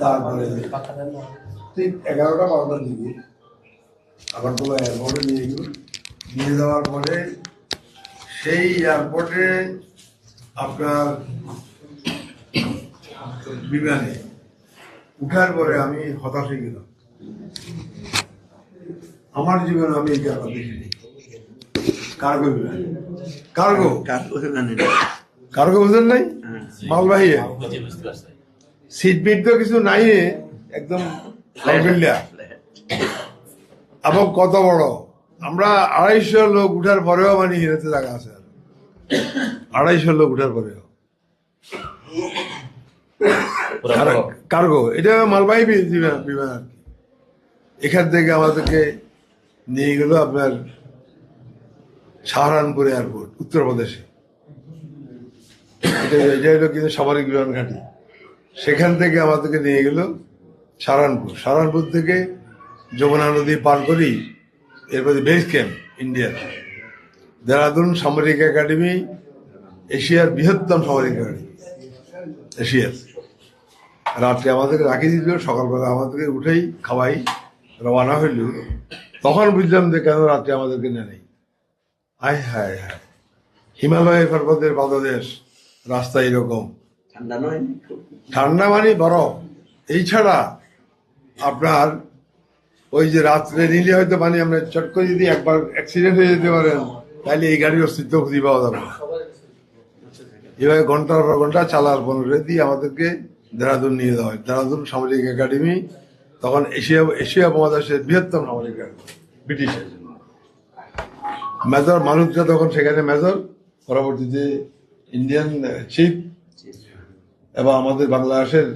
তারপরে ঠিক এগারোটা বারোটার দিকে আগরতলা এয়ারপোর্টে নিয়ে গেল। নিয়ে যাওয়ার পরে সেই এয়ারপোর্টে আপনার বিমানে উঠার পরে আমি হতাশ হয়ে গেলাম। আমার জীবনে আমি এই জায়গা দেখিনি। কার্গো বিমান। কার্গো? কার্গো বুঝলেন নাই? মালবাহী সিট বিট তো কিছু নাই একদম এবং কত বড়? আমরা আড়াইশো লোক উঠার পরেও মানে হিরেতে জায়গা আছে। আড়াইশো লোক উঠার পরেও। কার্গো এটা মালবাহী বিমান বিমান আর কি। এখান থেকে আমাদেরকে নিয়ে গেল আপনার সাহারানপুর এয়ারপোর্ট উত্তরপ্রদেশে। এটা এটা হলো কিন্তু সামরিক বিমান ঘাঁটি। সেখান থেকে আমাদেরকে নিয়ে গেল সারানপুর। সারানপুর থেকে যমুনা নদী পার করি এরপরে বেস ক্যাম্প ইন্ডিয়ার দেরাদুন সামরিক একাডেমি, এশিয়ার বৃহত্তম সামরিক একাডেমি, এশিয়ার। রাত্রে আমাদেরকে রাখি দিল সকালবেলা আমাদেরকে উঠেই খাওয়াই, রওনা হইল। তখন বুঝলাম যে কেন রাত্রে আমাদেরকে নেই। হায় হায় হায়। হিমালয় পর্বতের পাদদেশ রাস্তা এরকম। ঠান্ডা নয়? ঠান্ডা মানে বরফ। এই ছাড়া আপনার ওই যে রাত্রে নিলে হয়তো মানে আমরা চট করে যদি একবার অ্যাক্সিডেন্ট হয়ে যেতে পারেন, তাহলে এই গাড়ির অস্তিত্ব খুঁজে পাওয়া যাবে। এভাবে ঘণ্টার ঘণ্টা চালার পনেরো দিয়ে আমাদেরকে দেরাদুন নিয়ে যাওয়া হয়। দেরাদুন সামরিক একাডেমি, তখন এশিয়া এশিয়া মহাদেশের বৃহত্তম সামরিক একাডেমি, ব্রিটিশের। মেজর মানুষরা তখন সেখানে মেজর, পরবর্তীতে ইন্ডিয়ান চিফ এবং আমাদের বাংলাদেশের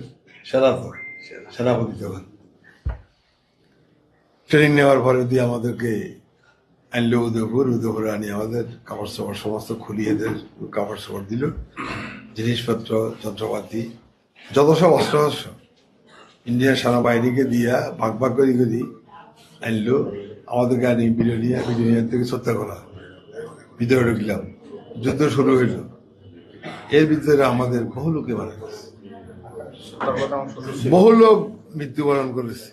সেরা সেনাপতি তখন ট্রেনিং নেওয়ার পরে দিয়ে আমাদেরকে আনলো উদয়পুর উদয়পুরে আনি, আমাদের কাপড় চোপড় সমস্ত খুলিয়ে এদের কাপড় চোপড় দিল, জিনিসপত্র, যন্ত্রপাতি, যত সব অস্ত্র ইন্ডিয়ান সেনাবাহিনীকে দিয়া ভাগ ভাগ করি করি আনলো আমাদেরকে আনি বিরিয়ানিয়া বিরিয়ানিয়ার থেকে সত্যা করা। ভিতরে ঢুকলাম, যুদ্ধ শুরু হইল। এর ভিতরে আমাদের বহু লোকে মারা গেছে। বহু লোক মৃত্যুবরণ করেছে।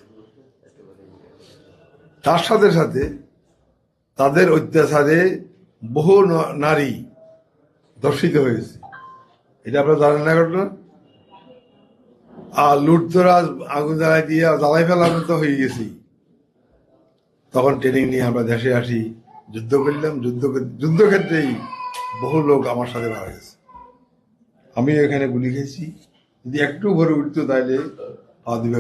তার সাথে সাথে তাদের অত্যাচারে বহু নারী ধর্ষিত হয়েছে। এটা আপনারা জানেন না ঘটনা? আর লুটতরাজ আগুন জ্বালাই দিয়ে জ্বালাই ফেলার মতো হয়ে গেছি। তখন ট্রেনিং নিয়ে আমরা দেশে আসি যুদ্ধ করলাম। যুদ্ধ যুদ্ধক্ষেত্রেই বহু লোক আমার সাথে মারা গেছে। আমি এখানে গুলি খেয়েছি যদি একটু ভরে উঠতো তাহলে পা গুলি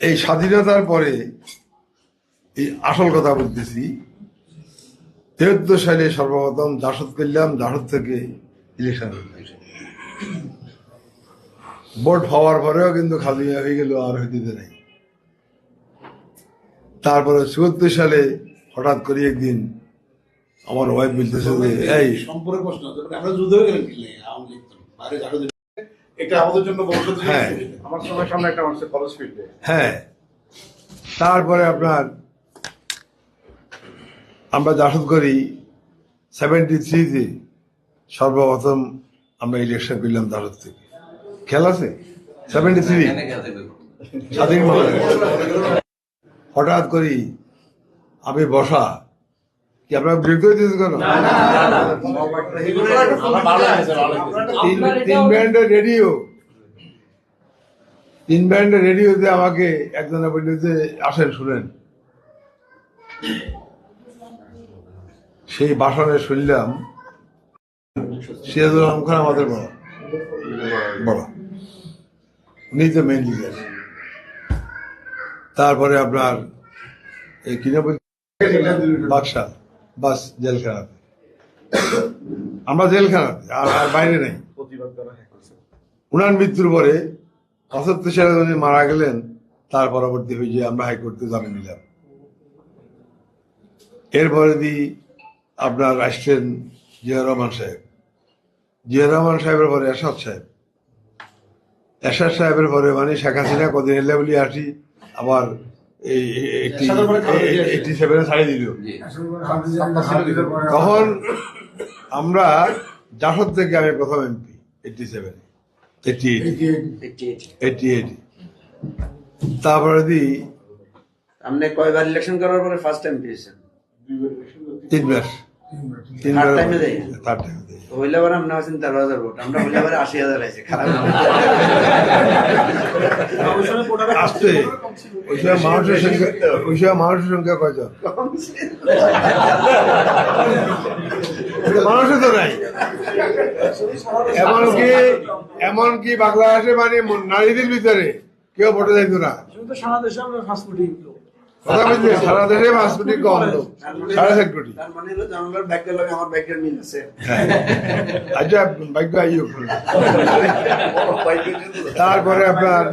এই স্বাধীনতার পরে এই আসল কথা বলতেছি। তেহত্তর সালে সর্বপ্রথম জাসদ করলাম জাসদ থেকে ইলেকশন ভোট হওয়ার পরেও কিন্তু খালি হয়ে গেল আর হইতে নাই। তারপরে চুয়াত্তর সালে হঠাৎ করে একদিন আমার ওয়াইফ বলতেছে যে এই সম্পূর্ণ প্রশ্ন আছে। মানে আমরা যুদ্ধ হয়ে গেলেন কি লাগে? আওয়ামী লীগ বাইরে দিল। এটা আমাদের জন্য ভবিষ্যতে হ্যাঁ। আমার সবার সামনে একটা মানুষের কলেজ ফিল্ডে হ্যাঁ তারপরে আপনার আমরা জাসদ করি সেভেন্টি থ্রিতে সর্বপ্রথম আমরা ইলেকশন করলাম জাসদ থেকে খেয়াল আছে সেভেন্টি থ্রি স্বাধীন হঠাৎ করি আমি বসা কি আপনার বিরক্ত হইতেছে কেন? তিন ব্যান্ডের রেডিও। তিন ব্যান্ডের রেডিওতে আমাকে একজনে বলল যে আসেন শুনেন। সেই বাসনে শুনলাম সিরাজুল আলম খান আমাদের বড়। বড়। উনি তো মেন লিডার তারপরে আপনার এই কিনা বাদশাহ। বাস জেলখানাতে। আমরা জেলখানাতে আর আর বাইরে নেই। উনার মৃত্যুর পরে পঁচাত্তর সালে উনি মারা গেলেন তার পরবর্তী হয়ে যে আমরা হাইকোর্টে জামিন নিলাম। এরপরে দি আপনার আসছেন জিয়া রহমান সাহেব। জিয়া রহমান সাহেবের পরে এরশাদ সাহেব। এরশাদ সাহেবের পরে মানে শেখ হাসিনা কদিন এলে বলি আসি আবার এইটি সেভেনে ছাড়িয়ে দিল। তখন আমরা জাসদ থেকে আমি প্রথম এমপি এইটি সেভেনে এইটি এইটি এইটি এইটি এইটি তারপরে দি আপনি কয়বার ইলেকশন করার পরে ফার্স্ট টাইম পেয়েছেন তিনবার। তিনবার। থার্ড টাইমে দেয় হইলে আপনি আছেন তেরো হাজার ভোট আমরা হইলে আবার আশি হাজার আছে খারাপ আসছে। ওই সময় মানুষের সংখ্যা ওই সময় মানুষের সংখ্যা কয়জন? মানুষের তো নাই। এমনকি এমনকি বাংলাদেশে মানে নারীদের ভিতরে কেউ ভোটে যাইতো না। শুধু সারা দেশে আমরা ফাস্ট ফুডিং কথা বলছি সারা দেশে পাঁচ কোটি কম লোক সাড়ে চার কোটি। তার মানে হ্যাঁ। আচ্ছা ভাগ্য আইও। তারপরে আপনার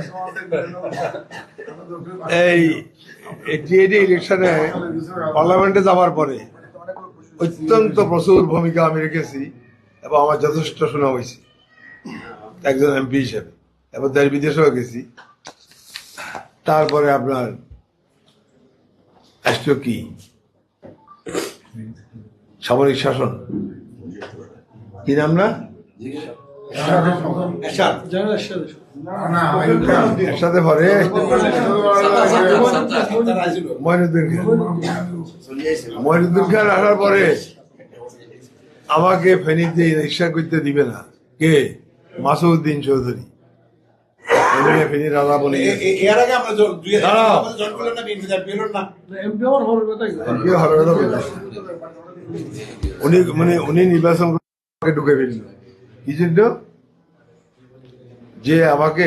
এই টিএডি ইলেকশনে পার্লামেন্টে যাওয়ার পরে অত্যন্ত প্রচুর ভূমিকা আমি রেখেছি এবং আমার যথেষ্ট শোনা হয়েছে। একজন এমপি হিসেবে। এবং দেশ বিদেশেও গেছি। তারপরে আপনার আসলো কি? সামরিক শাসন? কি নাম না? জানেন একসাথে একসাথে পরে মহিনুদ্দিন খান মহিনুদ্দিন খান আসার পরে আমাকে ফেনীতে রিক্সা করতে দিবে না। কে? মাসুদ্দিন চৌধুরী। উনি ফেনী রাজা বলে এ- এ- এর আগে আমরা দুই হাজার জন করলেন না বিএনপি পেলেন না। এমপি আমার হওয়ার কথা এমপি হওয়ার কথা বলছে। উনি মানে উনি নির্বাচন ঢুকে ফেলল। কি জন্য? যে আমাকে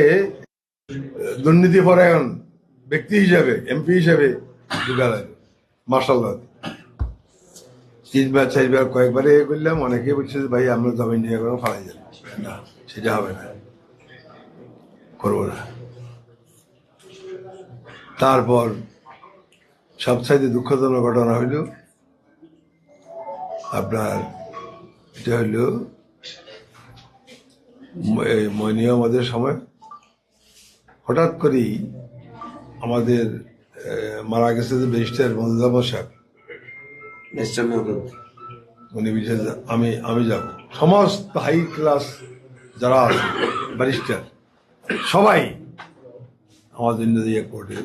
দুর্নীতি পরায়ণ ব্যক্তি হিসাবে এমপি হিসাবে ঢুকালেন মার্শাল্লাহ তিনবার চারবার কয়েকবার এ করলাম অনেকে বলছে যে ভাই আমরা জমিন নিয়ে ফালাই যাবে না। সেটা হবে না। করব না। তারপর সবচাইতে দুঃখজনক ঘটনা হইল আপনার এটা হইল এই মনীয় আমাদের সময় হঠাৎ করেই আমাদের মারা গেছে যে ব্যারিস্টার মজুদাব সাহেব। উনি বিশেষ আমি আমি যাব। সমস্ত হাই ক্লাস যারা আছে ব্যারিস্টার সবাই আমার জন্য কোর্টে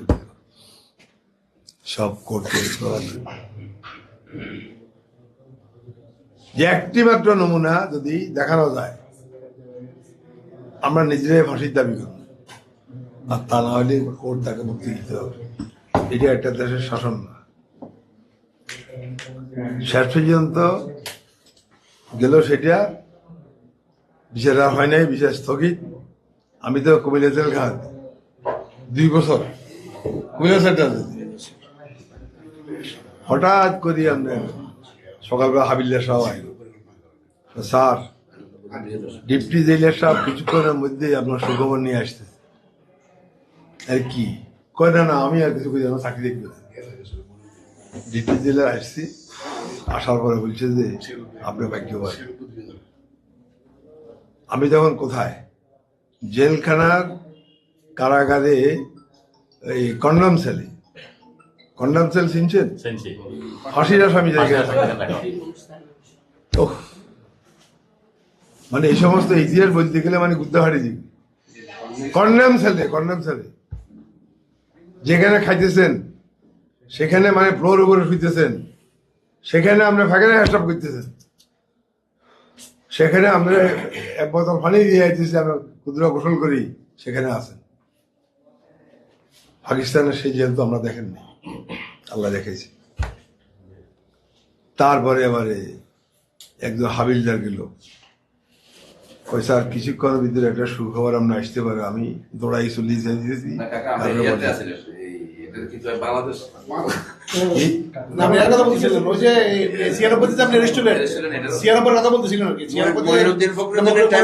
সব কোর্ট যে একটি মাত্র নমুনা যদি দেখানো যায়, আমরা নিজেরাই ফাঁসির দাবি করব। আর তা না হলে কোর্ট তাকে মুক্তি দিতে হবে। এটা একটা দেশের শাসন না। শেষ পর্যন্ত গেল সেটা, বিচার হয় নাই, বিচার স্থগিত। আমি তো কুমিল্লা জেল দুই বছর। হঠাৎ করি আমরা সকালবেলা হাবিল্লা সাহেব আইল। স্যার, ডিপটি জেলের সাহেব কিছুক্ষণের মধ্যেই আপনার সুখবর নিয়ে আসতে আর কি? কয় না না, আমি আর কিছু করি না চাকরি দেখবে ডিপটি জেলে আসছি, আসার পরে বলছে যে, আপনি ভাগ্যবান। আমি তখন কোথায়? জেলখানার কারাগারে এই কন্ডম সেলে। কন্ডম সেল চিনছেন শুনছি ফাঁসির আসামি জায়গায়। ওহ। মানে এই সমস্ত ইতিহাস বলতে গেলে মানে গুদ্দাহারি দিবি কন্ডম সেলে কন্ডম সেলে। যেখানে খাইতেছেন সেখানে মানে ফ্লোর উপরে শুইতেছেন সেখানে আমরা ফ্যাকারে হ্যাস্টাপ করতেছেন। সেখানে আমরা এক বোতল পানি দিয়ে যাইতেছি আমরা ক্ষুদ্র গোসল করি সেখানে আছেন। পাকিস্তানের সেই জেল তো আমরা দেখেননি। আল্লাহ দেখেছি তারপরে এবারে একজন হাবিলদার গেল। কই স্যার কিছুক্ষণের ভিতরে একটা সুখবর আমরা আসতে পারে। আমি দৌড়াই চল্লিশ দিয়েছি। না কাকা আমরা ইয়াতে আছি রে, এই এটা কিন্তু বাংলাদেশ? না, আপনি এর কথা বলছিলেন ওই যে ছিয়ানব্বইতে আপনি রেস্টুরেন্ট Restaurant এটা- ছিয়ানব্বই কথা বলতেছিলেন